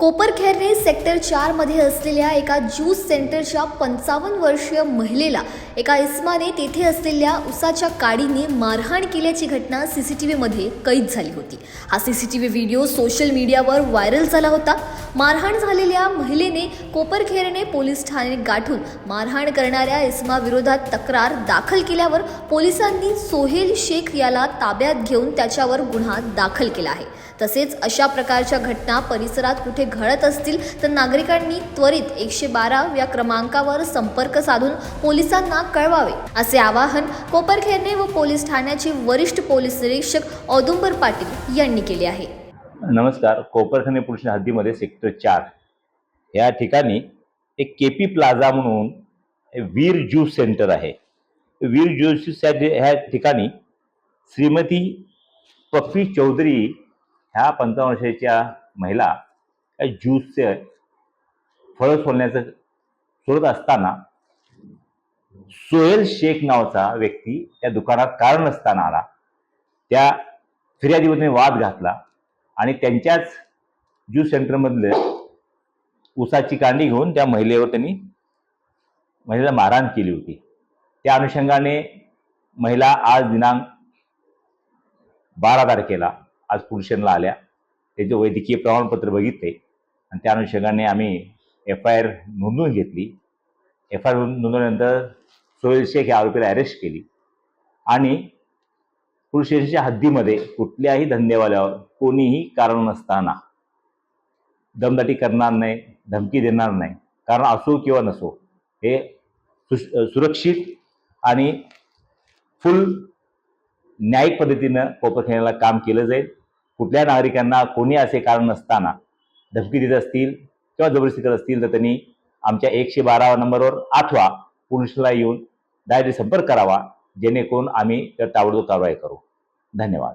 Koparkhairane sector चारमध्ये असलेल्या एका ज्यूस सेंटरच्या पंचावन्न वर्षीय महिलेला एका इस्माने तेथे असलेल्या उसाच्या काडीने मारहाण केल्याची घटना सी सी टी व्हीमध्ये कैद झाली होती. हा C C T V video social मीडियावर व्हायरल झाला होता. मारहाण झालेल्या महिलेने कोपरखेरणे पोलीस ठाणे गाठून मारहाण करणाऱ्या इस्माविरोधात तक्रार दाखल केल्यावर पोलिसांनी सोहेल शेख याला ताब्यात घेऊन त्याच्यावर गुन्हा दाखल केला आहे. तसेच अशा प्रकारच्या घटना परिसरात कुठे घडत असतील तर नागरिकांनी त्वरित एकशे बारा या क्रमांकावर संपर्क साधून पोलिसांना कळवावे असे आवाहन कोपरखेरणे व पोलीस ठाण्याचे वरिष्ठ पोलीस निरीक्षक औदुंबर पाटील यांनी केले आहे. नमस्कार कोपरखने पोलीस हद्दीमध्ये सेक्टर चार. या ठिकाणी एक के पी प्लाझा म्हणून वीर ज्यूस सेंटर आहे. वीर ज्यूस ह्या ठिकाणी श्रीमती पप्पी चौधरी ह्या पंचावन्न वर्षाच्या महिला ज्यूसचे फळं सोलण्याचं सोडत असताना सोहेल शेख नावाचा व्यक्ती त्या दुकानात कारण नसताना आला. त्या फिर्यादीवरने वाद घातला आणि त्यांच्याच ज्यूस सेंटरमधले उसाची कांडी घेऊन त्या महिलेवर त्यांनी महिलेला मारहाण केली होती. त्या अनुषंगाने महिला आज दिनांक बारा तारखेला आज पुरुषांना आल्या. त्याचे वैद्यकीय प्रमाणपत्र बघितले. आणि त्या अनुषंगाने आम्ही एफ आय आर नोंदवून घेतली. एफ आय आर नोंदवल्यानंतर सोहेल शेख या आरोपीला अरेस्ट केली. आणि पुरुषेशीच्या हद्दीमध्ये कुठल्याही धंदेवाल्यावर कोणीही कारण नसताना दमदाटी करणार नाही धमकी देणार नाही. कारण असो किंवा नसो हे सु सुरक्षित आणि फुल न्यायिक पद्धतीनं कोपरखेण्याला काम केलं जाईल. कुठल्या नागरिकांना कोणी असे कारण नसताना धमकी देत असतील किंवा जबरदस्ती करत असतील तर त्यांनी आमच्या एकशे बारा नंबरवर आठवा पोलिसला येऊन डायरेक्ट संपर्क करावा जेणेकरून आम्ही त्या ताबडतोब कारवाई करू. धन्यवाद.